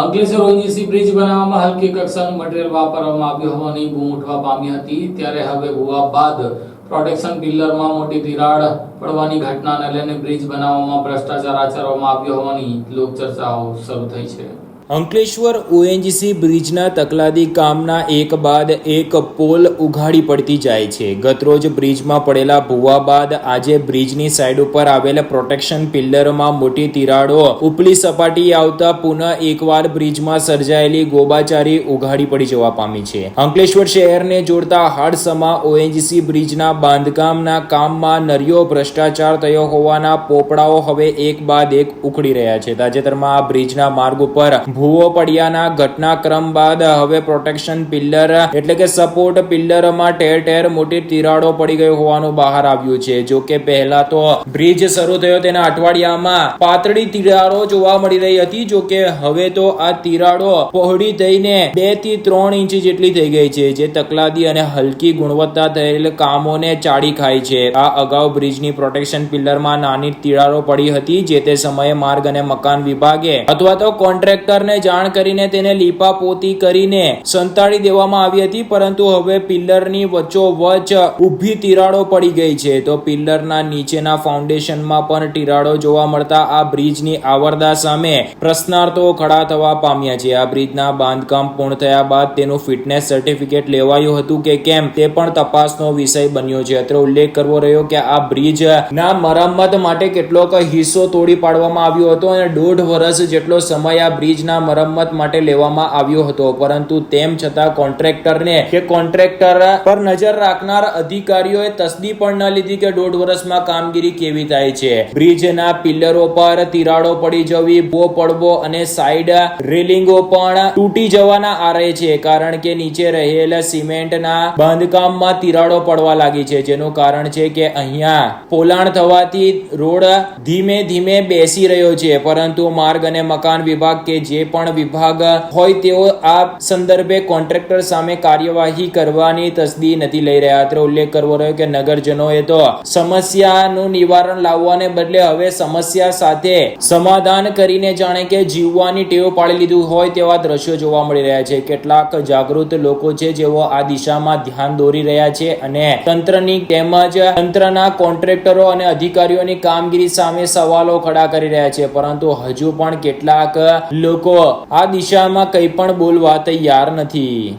Ankleshwar ONGC bridge બનાવવામાં હલકી કક્ષાનું મટીરીયલ વાપરવામાં આવ્યું હોવાની બૂમ ઉઠવા પામી હતી. ત્યારે હવે ભૂવા બાદ પ્રોટેક્શન પિલ્લરમાં મોટી તિરાડ પડવાની ઘટનાને લઈને બ્રિજ બનાવવામાં ભ્રષ્ટાચાર આચરવામાં આવ્યો હોવાની લોકચર્ચાઓ શરૂ થઈ છે. અંકલેશ્વર ઓએનજીસી બ્રિજના તકલાદી કામના એક બાદ એક પોલ ઉઘાડી પડતી જાય છે. ગતરોજ બ્રિજમાં પડેલા ભૂવા બાદ આજે બ્રિજની સાઈડ ઉપર આવેલા પ્રોટેક્શન પિલ્લરમાં મોટી તિરાડો ઉપલી સપાટી આવતા પુનઃ એકવાર બ્રિજમાં સર્જાયેલી ગોબાચારી ઉઘાડી પડી જવા પામી છે. અંકલેશ્વર શહેરને જોડતા હાડસમા ઓએનજીસી બ્રિજના બાંધકામના કામમાં નરિયો ભ્રષ્ટાચાર થયો હોવાના પોપડાઓ હવે એક બાદ એક ઉખડી રહ્યા છે. તાજેતરમાં આ બ્રિજના માર્ગ ઉપર ભૂવો પડ્યાના ઘટનાક્રમ બાદ હવે પ્રોટેક્શન પિલ્લર એટલે કે સપોર્ટ પિલ્લરમાં ઠેર ઠેર મોટી તિરાડો પડી ગઈ હોવાનું બહાર આવ્યું છે. જો કે પહેલા તો બ્રિજ શરૂ થયો તેના અઠવાડિયામાં પાતળી તિરાડો જોવા મળી રહી હતી. જો કે હવે તો આ તિરાડો પહોળી થઈને બેથી ત્રણ ઇંચ જેટલી થઈ ગઈ છે, જે તકલાદી અને હલકી ગુણવત્તા થયેલ કામોને ચાડી ખાય છે. આ અગાઉ બ્રિજની પ્રોટેક્શન પિલરમાં નાની તિરાડો પડી હતી, જે તે સમયે માર્ગ અને મકાન વિભાગે અથવા તો કોન્ટ્રાક્ટરને જાણ કરીને તેને લીપાપોતી કરીને સંતાડી દેવામાં આવી હતી. પરંતુ હવે પિલ્લરની વચ્ચોવચ ઊભી તિરાડો પડી ગઈ છે. તો પિલ્લરના નીચેના ફાઉન્ડેશનમાં પણ તિરાડો જોવા મળતા આ બ્રિજની આવરદા સામે પ્રશ્નાર્થો ખડા થવા પામ્યા છે. આ બ્રિજના બાંધકામ પૂર્ણ થયા બાદ તેનું ફિટનેસ સર્ટિફિકેટ લેવાયું હતું કે કેમ તે પણ તપાસનો વિષય બન્યો છે. અત્રે ઉલ્લેખ કરવો રહ્યો કે આ બ્રિજ ના મરમ્મત માટે કેટલોક હિસ્સો તોડી પાડવામાં આવ્યો હતો અને દોઢ વર્ષ જેટલો સમય આ બ્રિજના મરમ્મત માટે લેવામાં આવ્યો હતો. પરંતુ તેમ છતાં કોન્ટ્રાક્ટરને કે કોન્ટ્રાક્ટર પર નજર રાખનાર અધિકારીઓએ તસદી પણ ન લીધી કે દોઢ વર્ષમાં કામગીરી કેવી થાય છે. બ્રિજના પિલ્લરો પર તિરાડો પડી જવી ભો પડવો અને સાઈડ રેલિંગો પણ તૂટી જવાના આરે છે. કારણ કે નીચે રહેલા સિમેન્ટના બાંધકામમાં તિરાડો પડવા લાગી છે. જેનું કારણ છે કે અહીંયા પોલાણ થવાથી રોડ ધીમે ધીમે બેસી રહ્યો છે. પરંતુ માર્ગ અને મકાન વિભાગ કે જે પણ વિભાગ હોય તેઓ આ સંદર્ભે કોન્ટ્રાક્ટર સામે કાર્યવાહી કરવાની તસદી નથી લઈ રહ્યા. અત્રે ઉલ્લેખ કરવો રહ્યો કે નગરજનોએ તો સમસ્યાનું નિવારણ લાવવાને બદલે હવે સમસ્યા સાથે સમાધાન કરીને જાણે કે જીવવાની ટેવ પાડી લીધું હોય તેવા દ્રશ્યો જોવા મળી રહ્યા છે. કેટલાક જાગૃત લોકો છે જેઓ આ દિશામાં ધ્યાન દોરી રહ્યા છે અને તંત્રની તેમજ તંત્રના કોન્ટ્રાક્ટરો અને અધિકારીઓની કામગીરી સામે સવાલો ખડા કરી રહ્યા છે. પરંતુ હજુ પણ કેટલાક લોકો આ દિશામાં કંઈ પણ બોલવા તૈયાર નથી.